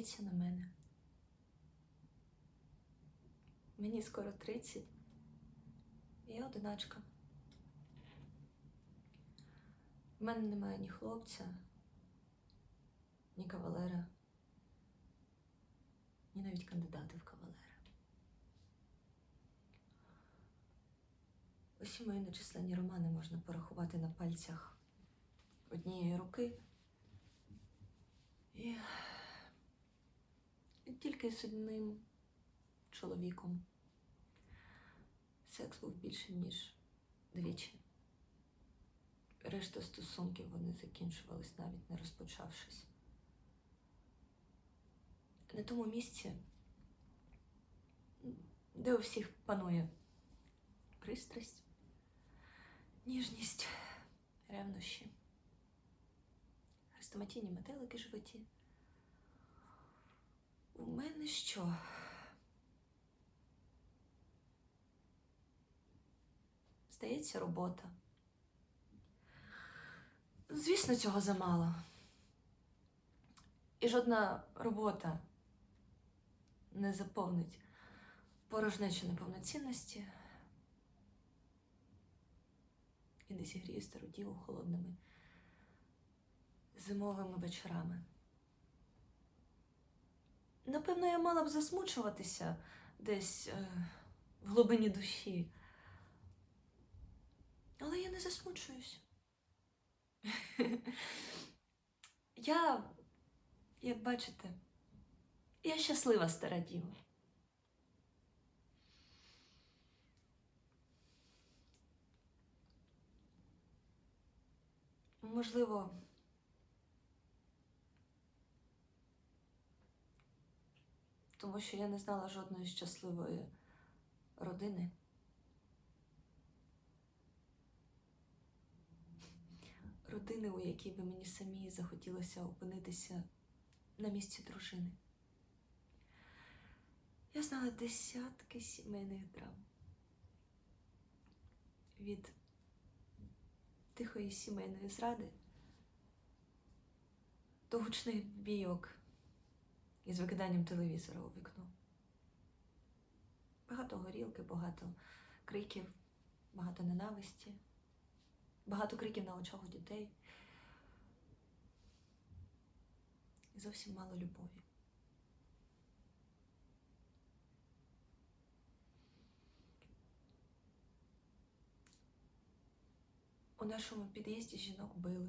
Подивіться на мене. Мені скоро 30. і Я одиначка. У мене немає ні хлопця, ні кавалера, ні навіть кандидата в кавалера. Усі мої нечисленні романи можна порахувати на пальцях однієї руки. І тільки з одним чоловіком секс був більше, ніж двічі. Решта стосунків вони закінчувались навіть не розпочавшись. На тому місці, де у всіх панує пристрасть, ніжність, ревнощі, хрестоматійні метелики в животі. Мене що? Здається, робота. Звісно, цього замало. І жодна робота не заповнить порожнечу неповноцінності і не зігріє стару діву холодними зимовими вечорами. Напевно, я мала б засмучуватися десь е, в глибині душі. Але я не засмучуюсь. Я, як бачите, я щаслива стара діва. Можливо, тому що я не знала жодної щасливої родини. Родини, у якій би мені самій захотілося опинитися на місці дружини. Я знала десятки сімейних драм. Від тихої сімейної зради до гучних бійок із викиданням телевізора у вікно. Багато горілки, багато криків, багато ненависті, багато криків на очах у дітей. І зовсім мало любові. У нашому під'їзді жінок били.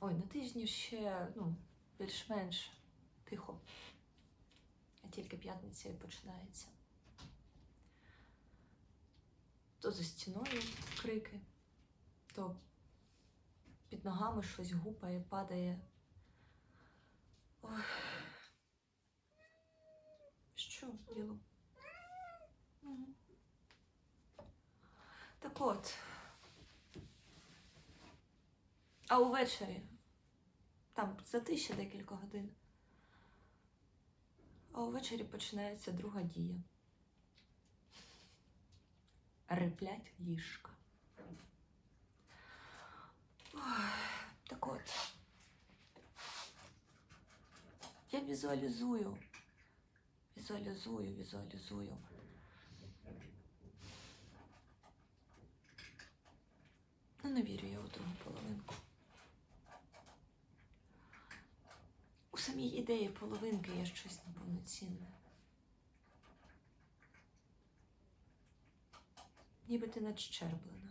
Ой, на тижні ще, ну, більш-менш тихо. А тільки п'ятниця і починається. То за стіною крики, то під ногами щось гупає, падає. Ой. Що? Мгм. Так от. А увечері там затище декілька годин. А увечері починається друга дія. Риплять ліжка. Так от. Я візуалізую. Візуалізую, візуалізую. Ну, не вірю я у другу половинку. У самій ідеї половинки є щось неповноцінне. Ніби ти надщерблена.